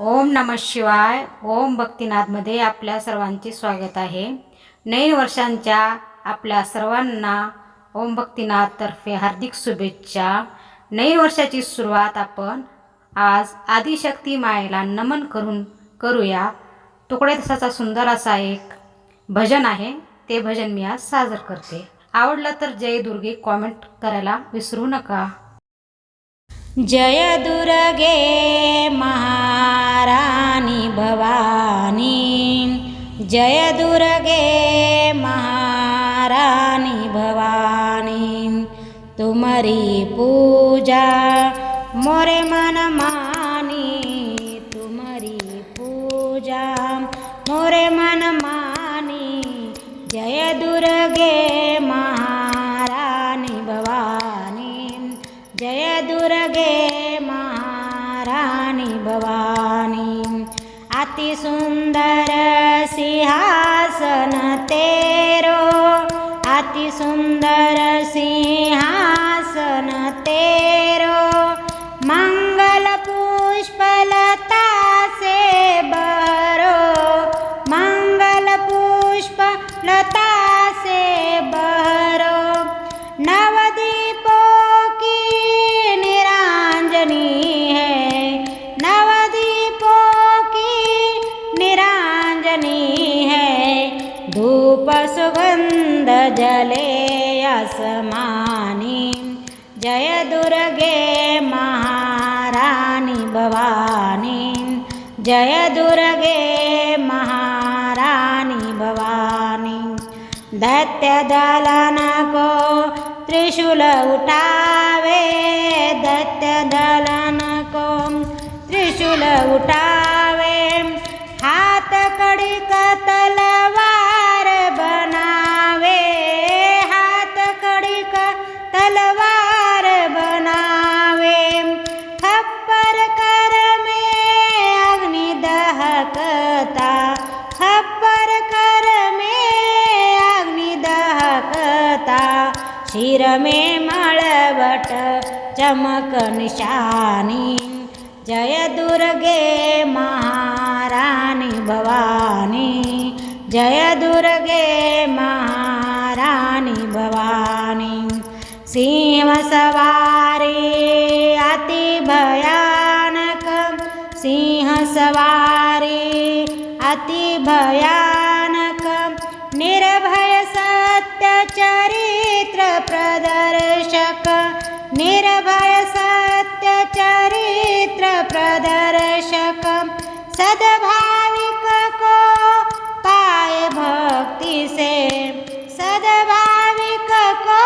ओम नम शिवाय. ओम भक्तिनाथमध्ये आपल्या सर्वांचे स्वागत आहे. नवीन वर्षांच्या आपल्या सर्वांना ओम भक्तिनाथतर्फे हार्दिक शुभेच्छा. नवीन वर्षाची सुरुवात आपण आज आदिशक्ती मायेला नमन करून करूया. तुकडे तसाचा सुंदर असा एक भजन आहे. ते भजन मी आज साजर करते. आवडलं तर जय दुर्गे कॉमेंट करायला विसरू नका. जय दुर्गे महाराणी भवानी। जय दुर्गे महाराणी भवानी। तुमरी पूजा मोरे मन अति सुंदर सिंहासन तेरो। अति सुंदर सिंहासन तेरो। मंगल पुष्पलता से बरो मंगल पुष्प सुगंध जले आसमानी जय दुर्गे महारानी भवानी जय दुर्गे महारानी भवानी। दैत्य दलन को त्रिशूल उठावे दैत्य दलन को त्रिशूल उठावे हाथ कड़ी शिर में मळवट चमक निशानी जय दुर्गे महारानी भवानी जय दुर्गे महारानी भवानी सिंह सवारी अति भयानक सिंह सवारी अति भयानक निर्भय निर्भय सत्य चरित्र प्रदर्शक सद्भाविक को पाए भक्ति से सद्भाविक को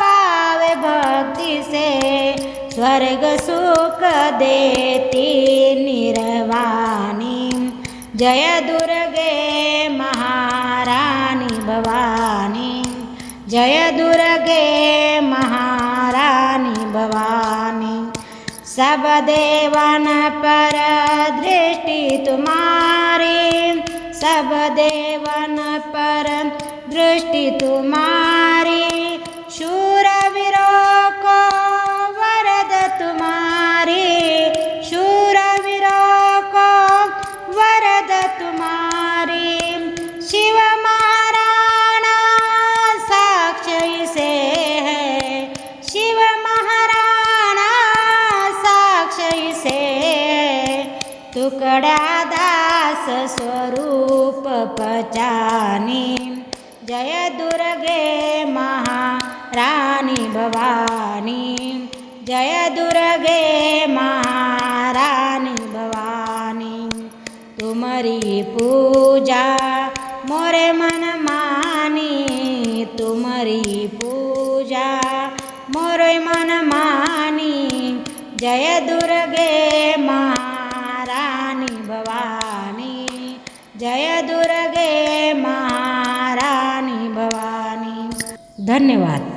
पावे भक्ति से स्वर्ग सुख देती निर्वाणी जय दुर्गे महारानी भवानी जय दुर्गे महारानी भवानी सब देवन पर दृष्टि तुम्हारी सब देवन पर दृष्टि तुम्हारी तुकड़ा दास स्वरूप पचानी. जय दुर्गे महारानी भवानी. जय दुर्गे महारानी भवानी. तुमरी पूजा मोरे मन मानी. तुमरी पूजा मोरे मन मानी. जय दुर्गे भवानी। जय दुर्गे महारानी भवानी। धन्यवाद।